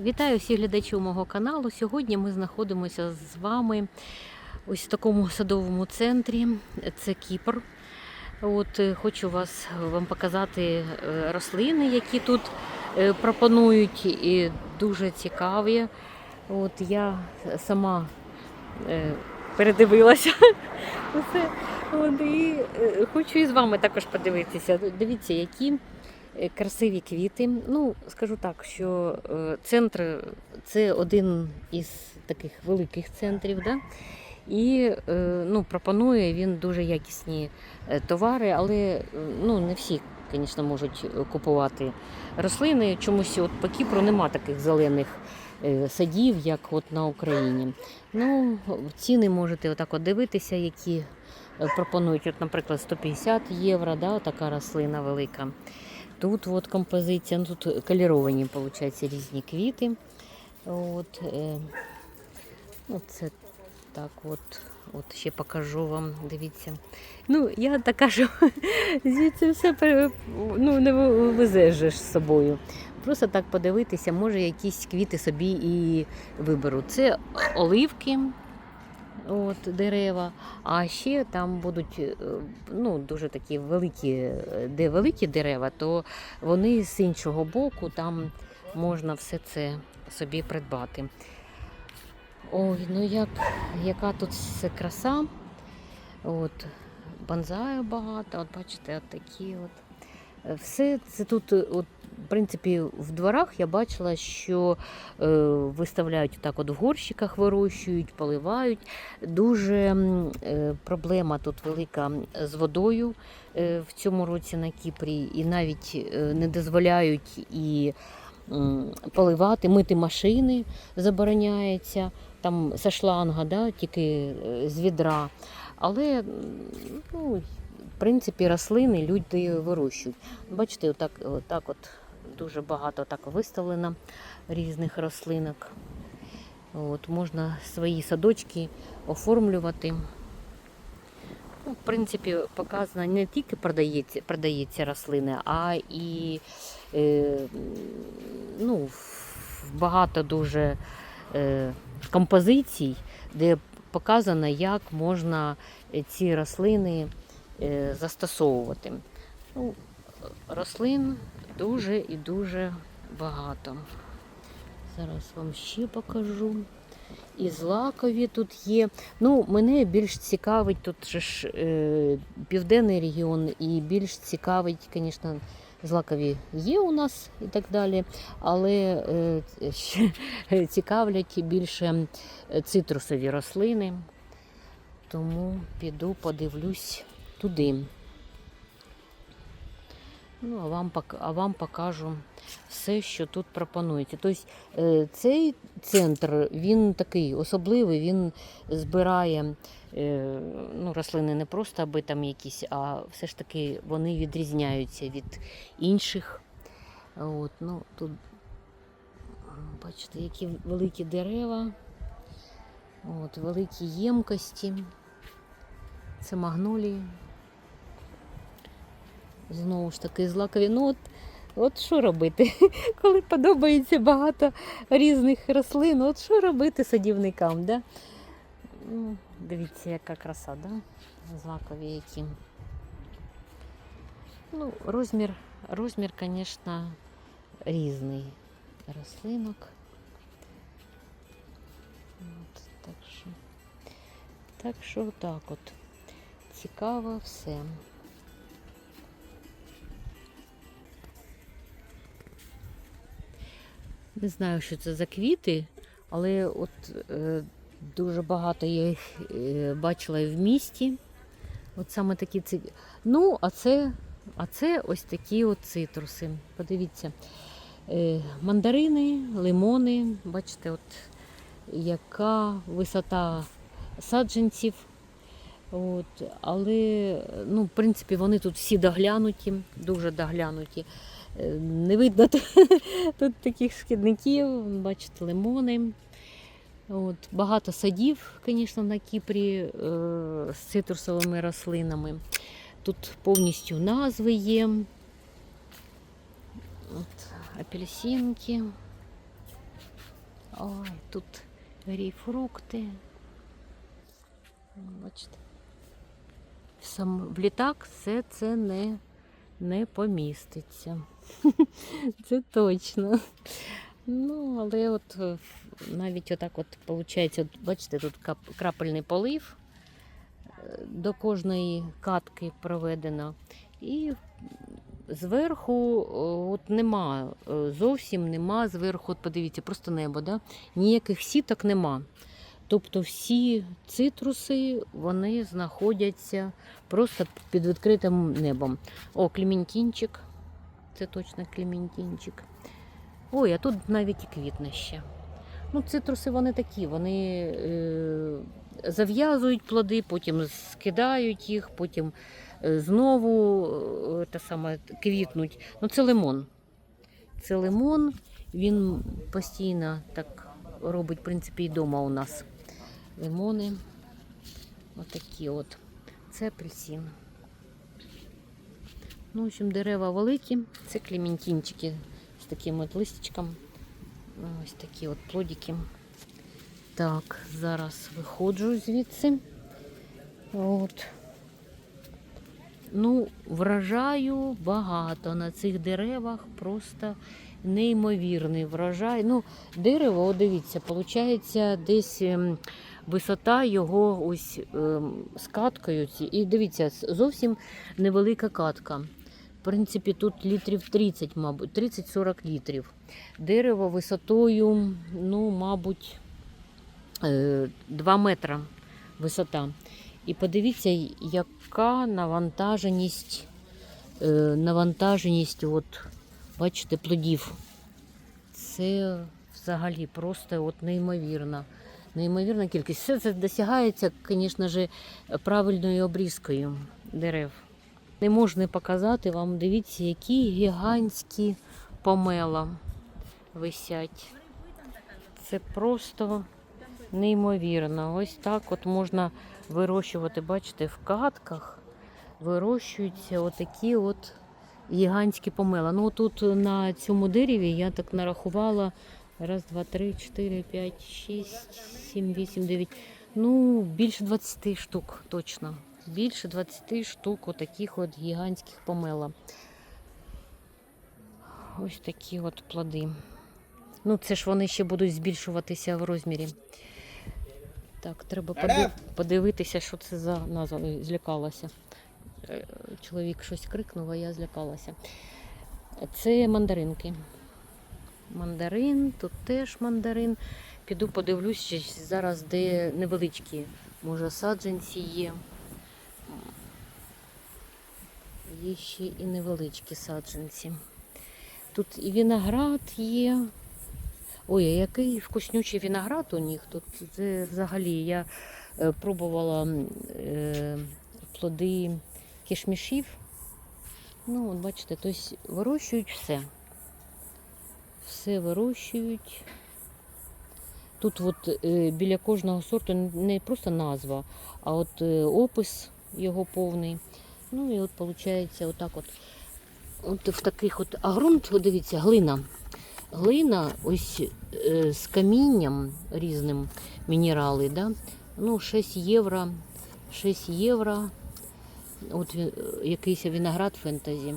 Вітаю всіх глядачів мого каналу. Сьогодні ми знаходимося з вами ось в такому садовому центрі. Це Кіпр. От е, хочу вас вам показати е, рослини, які тут е, пропонують, і дуже цікаві. От я сама передивилася і хочу і з вами також подивитися. Дивіться, які красиві квіти. Ну, скажу так, що е, центр це один із таких великих центрів. Да? І е, ну, пропонує він дуже якісні е, товари, але е, ну, не всі, звісно, можуть е, купувати рослини. Чомусь от по Кіпру нема таких зелених е, садів, як от на Україні. Ну, ціни можете отак от дивитися, які е, пропонують, от, наприклад, 150 євро, да, така рослина велика. Тут от композиція, ну, тут кольоровані, виходить, різні квіти. От, ну, це так от, от ще покажу вам, дивіться. Ну, я така, що звідси все ну, не везеш з собою. Просто так подивитися, може якісь квіти собі і виберу. Це оливки, от, дерева, а ще там будуть е, ну, дуже такі великі, е, де великі дерева, то вони з іншого боку, там можна все це собі придбати. Ой, ну як, яка тут краса. От, банзаю багато, от бачите, от такі от. Е, Все це тут, от, в принципі, в дворах я бачила, що е, виставляють так от в горщиках, вирощують, поливають. Дуже е, проблема тут велика з водою е, в цьому році на Кіпрі, і навіть е, не дозволяють і м, поливати, мити машини забороняється там со шланга, да, тільки е, з відра. Але ну, в принципі рослини люди вирощують. Бачите, отак, отак от дуже багато так виставлено різних рослинок. От, можна свої садочки оформлювати. Ну, в принципі, показано не тільки продається, продається рослини, а і е, ну, багато дуже е, композицій, де показано, як можна е, ці рослини е, застосовувати. Ну, рослин дуже і дуже багато. Зараз вам ще покажу. І злакові тут є. Ну, мене більш цікавить тут же ж е, південний регіон, і більш цікавить, звісно, злакові є у нас і так далі, але е, цікавлять більше е, цитрусові рослини. Тому піду подивлюсь туди. Ну, а вам, а вам покажу все, що тут пропонується. Тобто е, цей центр він такий особливий, він збирає е, ну, рослини не просто аби там якісь, а все ж таки вони відрізняються від інших. От, ну, тут, бачите, які великі дерева, от, великі ємкості. Це магнолії. Знову ж таки, злакові. Ну, от, от що робити? Коли подобається багато різних рослин, от що робити садівникам? Да? Ну, дивіться, яка краса, да? злакові які. Ну, розмір, розмір, звісно, різний рослинок. Так що так от. Цікаво все. Не знаю, що це за квіти, але от е, дуже багато я їх е, бачила і в місті. От саме такі ці. Ну, а це, а це ось такі от цитруси. Подивіться. Е, мандарини, лимони. Бачите, от яка висота саджанців. От, але, ну, в принципі, вони тут всі доглянуті, дуже доглянуті. Е, Не видно тут, таких шкідників, бачите, лимони. От, багато садів, звісно, на Кіпрі е, з цитрусовими рослинами. Тут повністю назви є. От, апельсинки. Ой, тут грейпфрукти. Бачите. В літак все це не, не поміститься. Це точно. Ну, але от е, навіть отак от виходить, от, бачите, тут крапельний полив е, до кожної катки проведено. І зверху е, от нема, зовсім нема зверху, от подивіться, просто небо, да? ніяких сіток нема. Тобто всі цитруси вони знаходяться просто під відкритим небом. О, клементінчик. Це точно клементінчик. Ой, а тут навіть і квітне ще. Ну, цитруси вони такі, вони е, зав'язують плоди, потім скидають їх, потім е, знову е, те саме, квітнуть. Ну, це лимон. Це лимон, він постійно так робить, в принципі, і вдома у нас. Лимони. Отакі от. Це апельсин. Ну, в общем, дерева великі. Це клементинчики з таким от листячком. Ось такі от плодики. Так, зараз виходжу звідси. От. Ну, врожаю багато на цих деревах, просто неймовірний врожай. Ну, дерево, от дивіться, виходить десь ем, висота його ось ем, з каткою. І дивіться, зовсім невелика катка. Принципі, тут літрів 30, мабуть, 30-40 літрів. Дерево висотою, ну, мабуть, 2 метра висота. І подивіться, яка навантаженість, е, навантаженість, от, бачите, плодів. Це взагалі просто от неймовірна. Неймовірна кількість. Все це досягається, звісно ж, правильною обрізкою дерев. Не можна показати вам, дивіться, які гігантські помела висять. Це просто неймовірно. Ось так от можна вирощувати, бачите, в катках вирощуються отакі от гігантські помела. Ну тут на цьому дереві я так нарахувала. Раз, два, три, чотири, п'ять, шість, сім, вісім, дев'ять. Ну, більше 20 штук точно. Більше 20 штук отаких от гігантських помела. Ось такі от плоди. Ну, це ж вони ще будуть збільшуватися в розмірі. Так, треба поди- подивитися, що це за назва. Злякалася. Е, Чоловік щось крикнув, а я злякалася. Це мандаринки. Мандарин, тут теж мандарин. Піду подивлюсь зараз, де невеличкі, може, саджанці є. Є ще і невеличкі саджанці. Тут і виноград є. Ой, а який вкуснючий виноград у них. Тут це взагалі я е, пробувала е, плоди кишмішів. Ну, от бачите, тобто вирощують все. Все вирощують. Тут от е, біля кожного сорту не просто назва, а от е, опис його повний. Ну і от виходить отак от. От в таких от, а ґрунт, дивіться, глина. Глина ось е, з камінням різним мінерали, да? ну 6 євро, 6 євро, от е, якийсь виноград фентезі.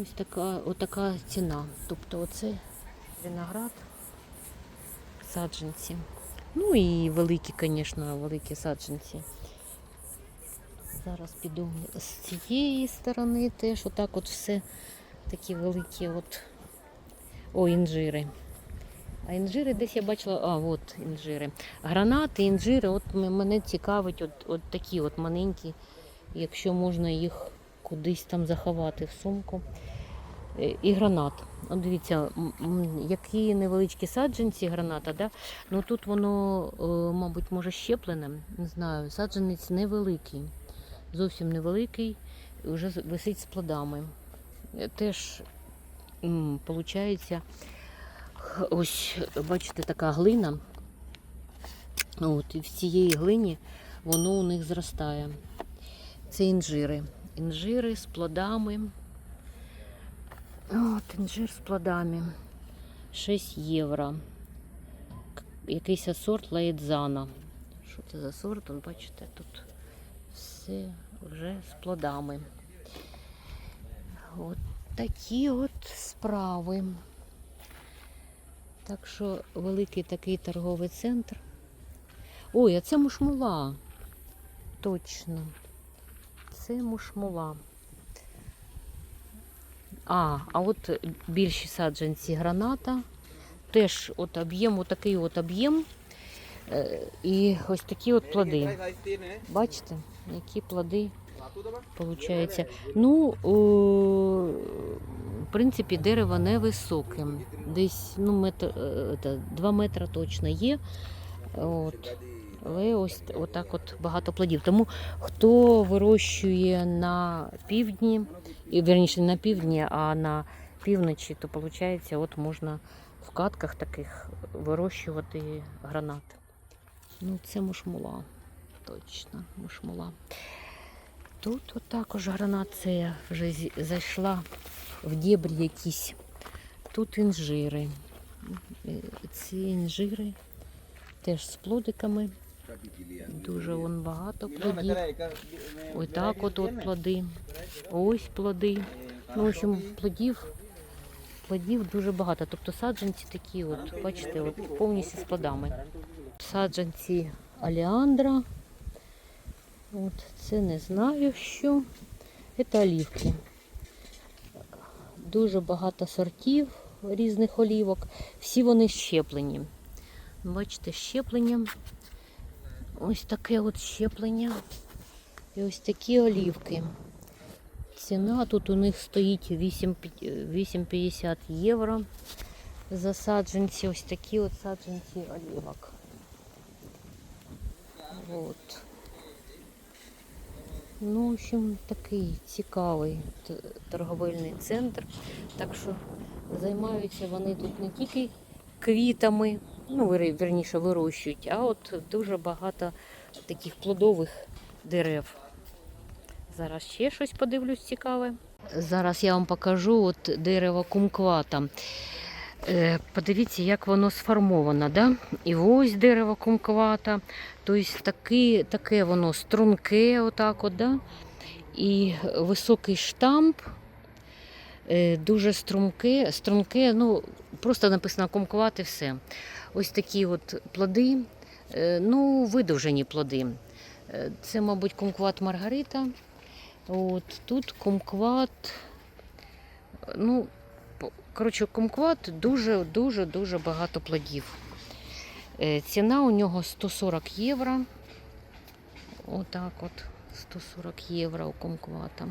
Ось така, отака ціна. Тобто оце виноград, саджанці. Ну і великі, звісно, великі саджанці. Зараз піду з цієї сторони теж отак от все такі великі от. О, інжири. А інжири десь я бачила, а от інжири. Гранати, інжири, от мене цікавить от, от такі от маленькі, якщо можна їх кудись там заховати в сумку. Е, І гранат. От дивіться, які невеличкі саджанці граната, да? ну тут воно, е, мабуть, може щеплене, не знаю, саджанець невеликий, зовсім невеликий, вже висить з плодами. Е, Теж виходить, ось бачите, така глина. От, і в цієї глині воно у них зростає. Це інжири. Інжири з плодами. От, інжир з плодами. 6 євро. якийсь сорт лаїдзана. Що це за сорт? От бачите, тут все вже з плодами. От такі от справи. Так що великий такий торговий центр. Ой, а це мушмула. Точно. Це мушмула. А, а от більші саджанці граната. Теж от об'єм, отакий от об'єм. Е, І ось такі от плоди. Бачите, які плоди Получається. Ну, о, в принципі, дерево невисоке. Десь ну, метр, е, 2 метри точно є. От. Але ось отак от багато плодів. Тому хто вирощує на півдні, і верніше не на півдні, а на півночі, то виходить, от можна в катках таких вирощувати гранат. Ну, це мушмула. Точно, мушмула. Тут от також гранація вже зайшла в дєбрі якісь. Тут інжири. Ці інжири теж з плодиками. Дуже вон багато плодів. Ось так от, от плоди. Ось плоди. Ну, в общем, плодів, плодів дуже багато. Тобто саджанці такі, от, бачите, от, повністю з плодами. Саджанці аліандра. От, це не знаю що. Це олівки. Дуже багато сортів різних олівок. Всі вони щеплені. Бачите, щеплення. Ось таке от щеплення. І ось такі олівки. Ціна тут у них стоїть 8,50 євро за саджанці. Ось такі от саджанці олівок. От. Ну, в общем, такий цікавий торговельний центр. Так що займаються вони тут не тільки квітами, ну, вірніше, вирощують, а от дуже багато таких плодових дерев. Зараз ще щось подивлюсь цікаве. Зараз я вам покажу от дерево кумквата. Е, Подивіться, як воно сформовано. Да? І ось дерево кумквата. Тобто таке, таке воно струнке, отак от, да? і високий штамп, е, дуже струнке, струнке, ну, просто написано кумкват і все. Ось такі от плоди, е, ну, видовжені плоди. Е, Це, мабуть, кумкват Маргарита. От, тут кумкват, ну, коротше, кумкват дуже-дуже дуже багато плодів. Е, Ціна у нього 140 євро. Отак от 140 євро у кумквата.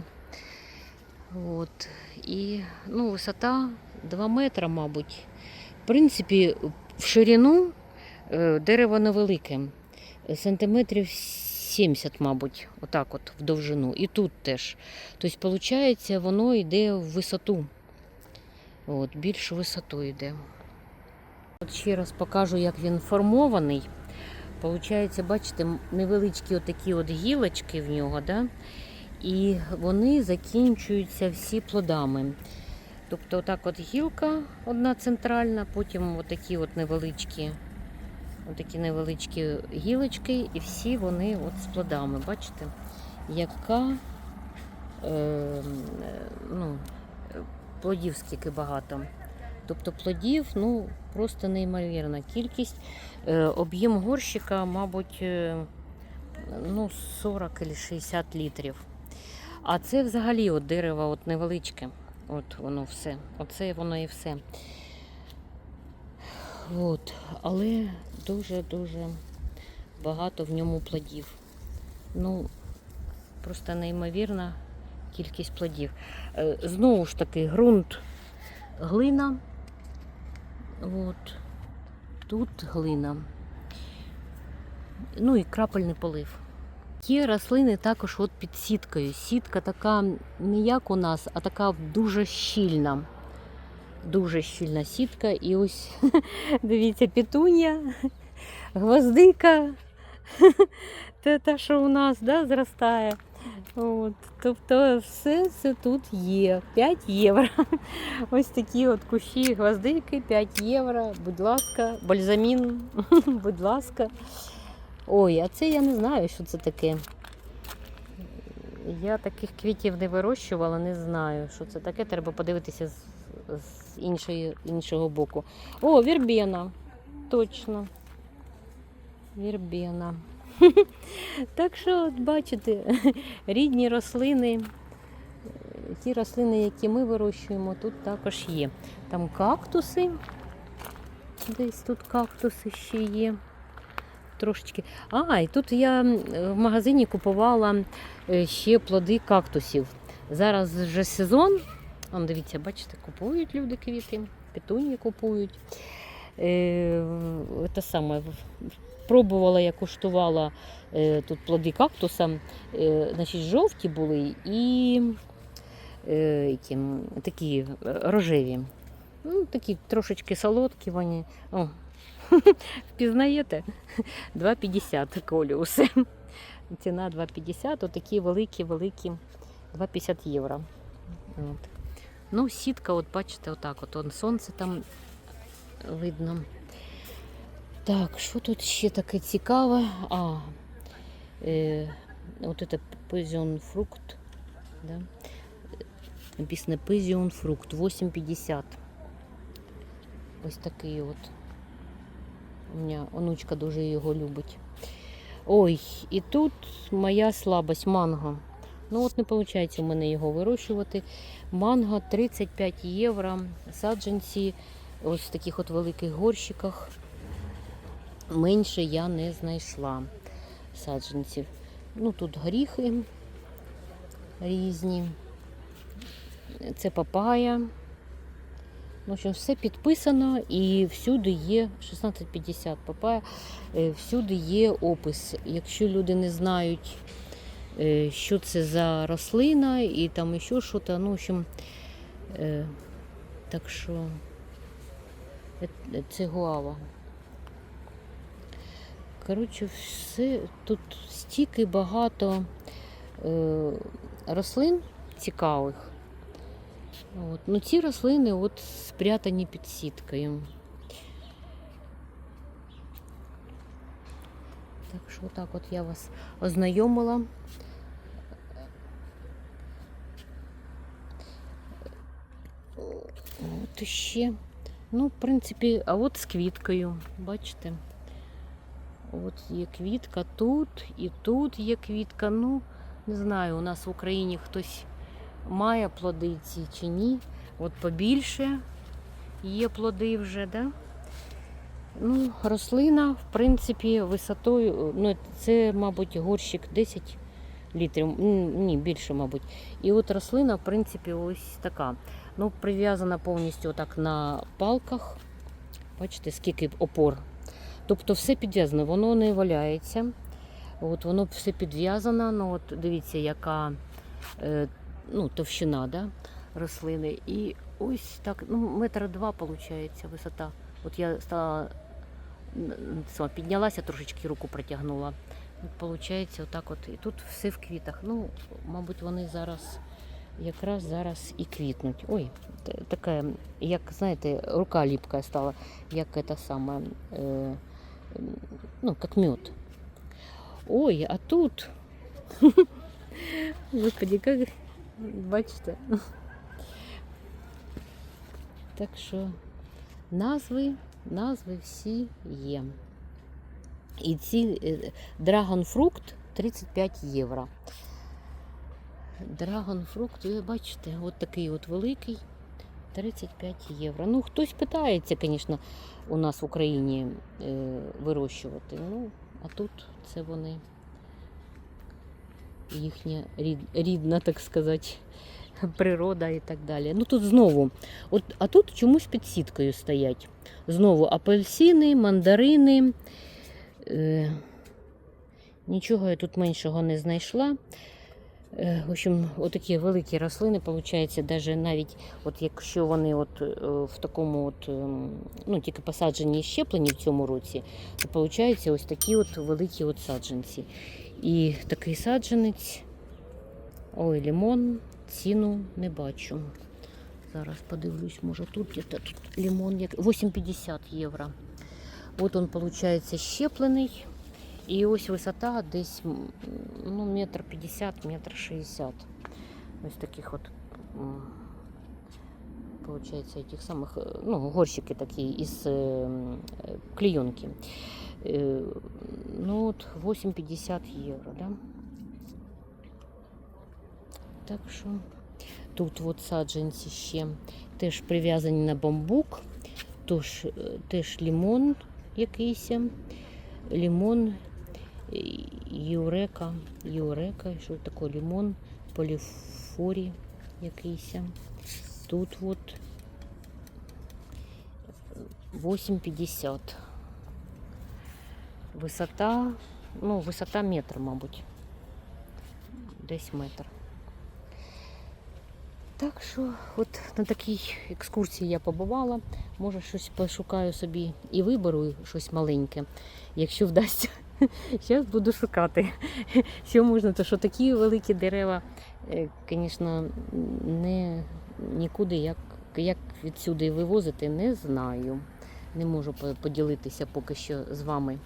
От. І ну, висота 2 метри, мабуть. В принципі, в ширину е, дерево невелике. Сантиметрів 70, мабуть, отак от в довжину. І тут теж. Тобто, виходить, воно йде в висоту. От, більшу висоту йде. От ще раз покажу, як він формований. Получається, бачите, невеличкі отакі от гілочки в нього, да? і вони закінчуються всі плодами. Тобто, отак от гілка одна центральна, потім отакі от невеличкі, отакі невеличкі гілочки, і всі вони от з плодами. Бачите, яка е, е, ну, е, плодів скільки багато. Тобто плодів ну, просто неймовірна кількість. Е, об'єм горщика, мабуть, е, ну, 40 чи 60 літрів. А це взагалі от дерево от невеличке. От воно все. Оце воно і все. От. Але дуже-дуже багато в ньому плодів. Ну, просто неймовірна кількість плодів. Е, Знову ж таки, ґрунт глина. От. Тут глина. Ну і крапельний полив. Ті рослини також от під сіткою. Сітка така не як у нас, а така дуже щільна. Дуже щільна сітка. І ось дивіться, петунія, гвоздика. Те, що у нас да, зростає. От, тобто все це тут є. 5 євро. Ось такі от кущі гвоздики, 5 євро. Будь ласка, бальзамін, будь ласка. Ой, а це я не знаю, що це таке. Я таких квітів не вирощувала, не знаю, що це таке. Треба подивитися з, з іншої, іншого боку. О, вірбена. Точно. Вірбена. Так що, бачите, рідні рослини, ті рослини, які ми вирощуємо, тут також є. Там кактуси. Десь тут кактуси ще є. Трошечки. А, і тут я в магазині купувала е, ще плоди кактусів. Зараз вже сезон. Он, дивіться, бачите, купують люди квіти, петунії купують. Е, те саме, пробувала, я куштувала е, тут плоди кактуса. Е, значить, жовті були і е, які, такі рожеві. Ну, такі трошечки солодкі вони. О, впізнаєте? 2,50 коліуси. Ціна 2,50, отакі великі-великі 2,50 євро. От. Ну, сітка, от бачите, отак, от он, сонце там видно. Так, що тут ще таке цікаве? А, е, от это пизіон фрукт. Да? Написано пизіон фрукт 8,50. Ось такий от. У мене онучка дуже його любить. Ой, і тут моя слабость манго. Ну от не виходить у мене його вирощувати. Манго 35 євро. Саджанці ось в таких от великих горщиках. Менше я не знайшла саджанців. Ну тут горіхи різні. Це папая. В общем, все підписано і всюди є 16,50 папая, е, всюди є опис. Якщо люди не знають, е, що це за рослина і там ще щось, ну, в общем, е, так що це гуава. Коротше, все тут стільки багато е, рослин цікавих. От. Ну, ці рослини от спрятані під сіткою. Так що так от я вас ознайомила. От ще. Ну, в принципі, а от з квіткою, бачите? От є квітка тут і тут є квітка. Ну, не знаю, у нас в Україні хтось має плоди ці чи ні. От побільше є плоди вже, да? Ну, рослина, в принципі, висотою, ну, це, мабуть, горщик 10 літрів, ні, більше, мабуть. І от рослина, в принципі, ось така. Ну, прив'язана повністю отак на палках. Бачите, скільки опор. Тобто все підв'язано, воно не валяється. От воно все підв'язано. Ну, от дивіться, яка е, ну, товщина да, рослини. І ось так, ну, метр два виходить висота. От я стала сама піднялася, трошечки руку протягнула. Получається, отак от. І тут все в квітах. Ну, мабуть, вони зараз якраз зараз і квітнуть. Ой, т- таке, як знаєте, рука ліпка стала, як це саме, е, ну, як мед. Ой, а тут. Господи, як бачите. Так що назви, назви всі є. І ці драгонфрукт 35 євро. Драгонфрукт, ви бачите, от такий от великий. 35 євро. Ну, хтось питається, звісно, у нас в Україні е, вирощувати. Ну, а тут це вони їхня рід, рідна, так сказати, природа і так далі. Ну тут знову, от, а тут чомусь під сіткою стоять. Знову апельсини, мандарини. Е, нічого я тут меншого не знайшла. Е, В общем, отакі великі рослини, виходить, навіть навіть от якщо вони от, е, в такому от, ем, ну, тільки посаджені і щеплені в цьому році, то виходить ось такі от великі от саджанці. І такий саджанець Ой, лимон, ціну не бачу. Зараз подивлюсь, може тут где тут лимон як 8,50 євро. От він, виходить, щеплений. І ось висота десь м, ну, метр п'ятдесят, метр шістдесят. Ось таких от, м, получается, этих самых, э, ну, горщики такие из э, м, э, клеенки. Э, Ну, вот 8,50 евро, да? Так що тут от саджанці ще теж прив'язані на бамбук, тож, е, теж лимон якийсь, лимон, е, юрека, юрека, що таке лимон, поліфорі якийсь. Тут от 8,50. Висота, ну, висота метр, мабуть. Десь метр. Так що, от на такій екскурсії я побувала. Може, щось пошукаю собі і виберу щось маленьке, якщо вдасться. Зараз буду шукати, що можна, то що такі великі дерева, звісно, не нікуди як, як відсюди вивозити, не знаю. Не можу поділитися поки що з вами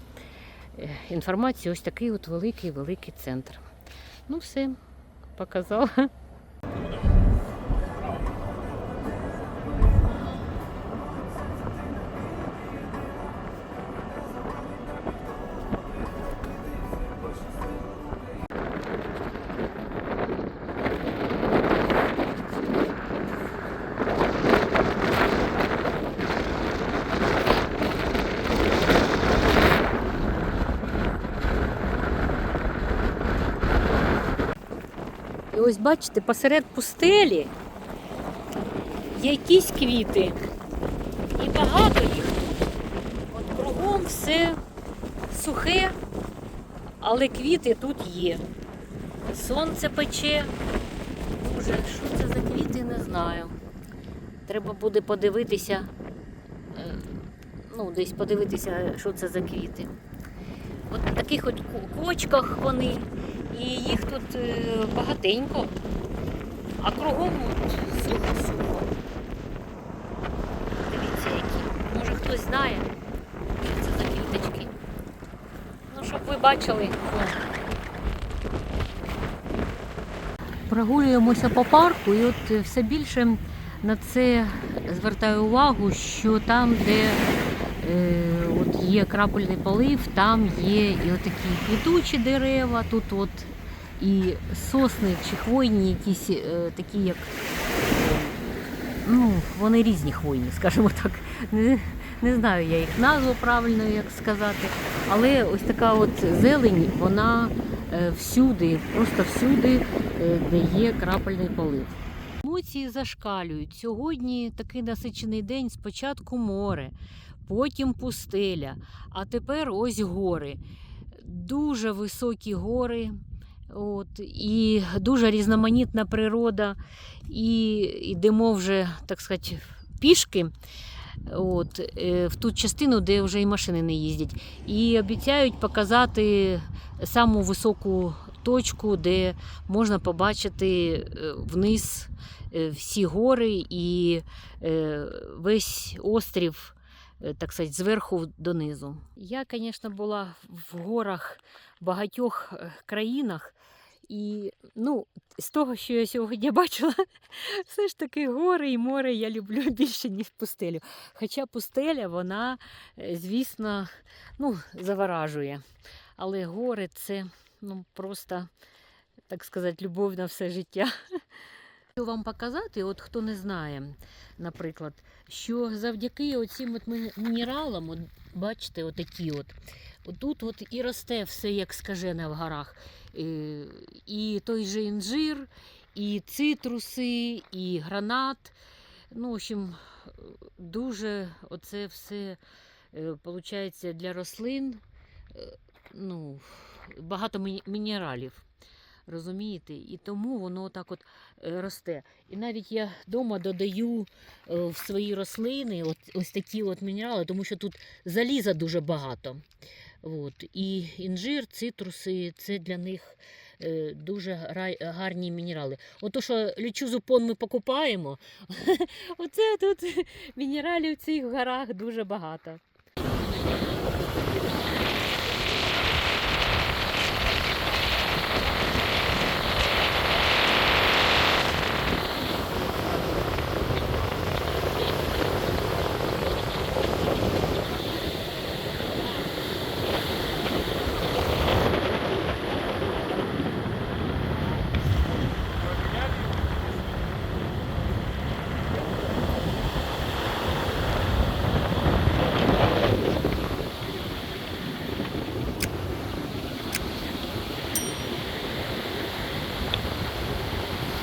е, інформацією. Ось такий от великий великий центр. Ну, все, показала. Ось бачите, посеред пустелі є якісь квіти. І багато їх. От кругом все сухе, але квіти тут є. Сонце пече. Боже, що це за квіти, не знаю. Треба буде подивитися, е, ну, десь подивитися, що це за квіти. От на таких от кочках вони, і їх тут е, багатенько, а кругом сухо-сухо. Дивіться, які. Може хтось знає, що це за квіточки. Ну, щоб ви бачили. Прогулюємося по парку, і от е, все більше на це звертаю увагу, що там, де е, от є крапельний полив, там є і отакі квітучі дерева, тут от і сосни чи хвойні якісь е, такі, як ну, вони різні хвойні, скажімо так. Не, не знаю я їх назву правильно, як сказати. Але ось така от зелень, вона е, всюди, просто всюди, е, де є крапельний полив. Емоції зашкалюють. Сьогодні такий насичений день. Спочатку море, потім пустеля, а тепер ось гори. Дуже високі гори. От, і дуже різноманітна природа, і йдемо вже, так сказати, пішки от, е, в ту частину, де вже і машини не їздять. І обіцяють показати саму високу точку, де можна побачити е, вниз е, всі гори і весь острів, так сказати, зверху донизу. Я, звісно, була в горах в багатьох країнах. І ну, з того, що я сьогодні бачила, все ж таки гори і море я люблю більше, ніж пустелю. Хоча пустеля, вона, е, звісно, ну, заворажує. Але гори це ну, просто, так сказати, любов на все життя. Хочу вам показати, от хто не знає, наприклад, що завдяки оцим от мінералам, от, бачите, отакі от, отут от і росте все як скажене в горах. Е, І той же інжир, і цитруси, і гранат. Ну, в общем, е, дуже оце все виходить для рослин. е, Ну, багато мінералів. Розумієте? І тому воно так от е, росте. І навіть я вдома додаю е, в свої рослини от, ось такі от мінерали, тому що тут заліза дуже багато. От. І інжир, цитруси це для них е, дуже рай гарні мінерали. Ото, що лічузупон ми покупаємо, оце тут мінералів в цих горах дуже багато.